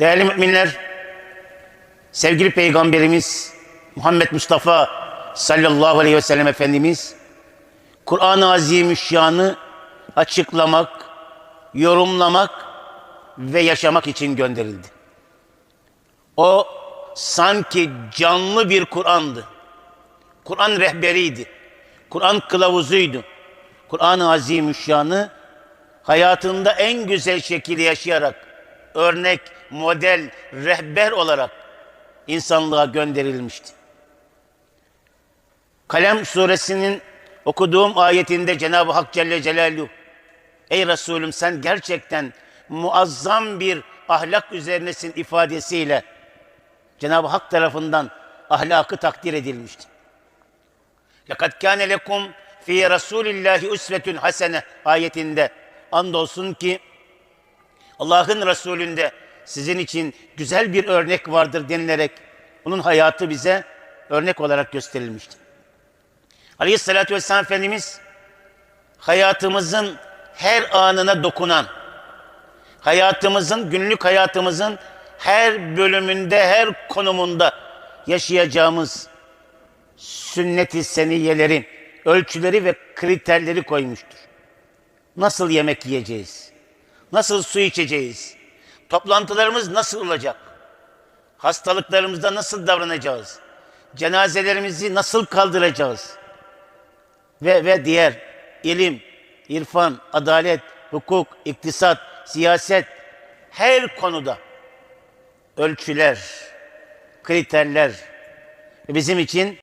Değerli müminler, sevgili Peygamberimiz Muhammed Mustafa sallallahu aleyhi ve sellem Efendimiz Kur'an-ı Azimüşşan'ı açıklamak, yorumlamak ve yaşamak için gönderildi. O sanki canlı bir Kur'an'dı. Kur'an rehberiydi. Kur'an kılavuzuydu. Kur'an-ı Azimüşşan'ı hayatında en güzel şekilde yaşayarak örnek, model, rehber olarak insanlığa gönderilmişti. Kalem suresinin okuduğum ayetinde Cenab-ı Hak Celle Celaluhu Ey Resulüm sen gerçekten muazzam bir ahlak üzerinesin ifadesiyle Cenab-ı Hak tarafından ahlakı takdir edilmişti. لَقَدْ كَانَ لَكُمْ فِي رَسُولِ اللّٰهِ اُسْوَةٌ hasene ayetinde andolsun ki Allah'ın Resulünde sizin için güzel bir örnek vardır denilerek onun hayatı bize örnek olarak gösterilmişti. Aleyhissalatü vesselam Efendimiz hayatımızın her anına dokunan, hayatımızın, günlük hayatımızın her bölümünde, her konumunda yaşayacağımız sünnet-i seniyelerin ölçüleri ve kriterleri koymuştur. Nasıl yemek yiyeceğiz? Nasıl su içeceğiz? Toplantılarımız nasıl olacak? Hastalıklarımızda nasıl davranacağız? Cenazelerimizi nasıl kaldıracağız? Ve ve diğer ilim, irfan, adalet, hukuk, iktisat, siyaset her konuda ölçüler, kriterler bizim için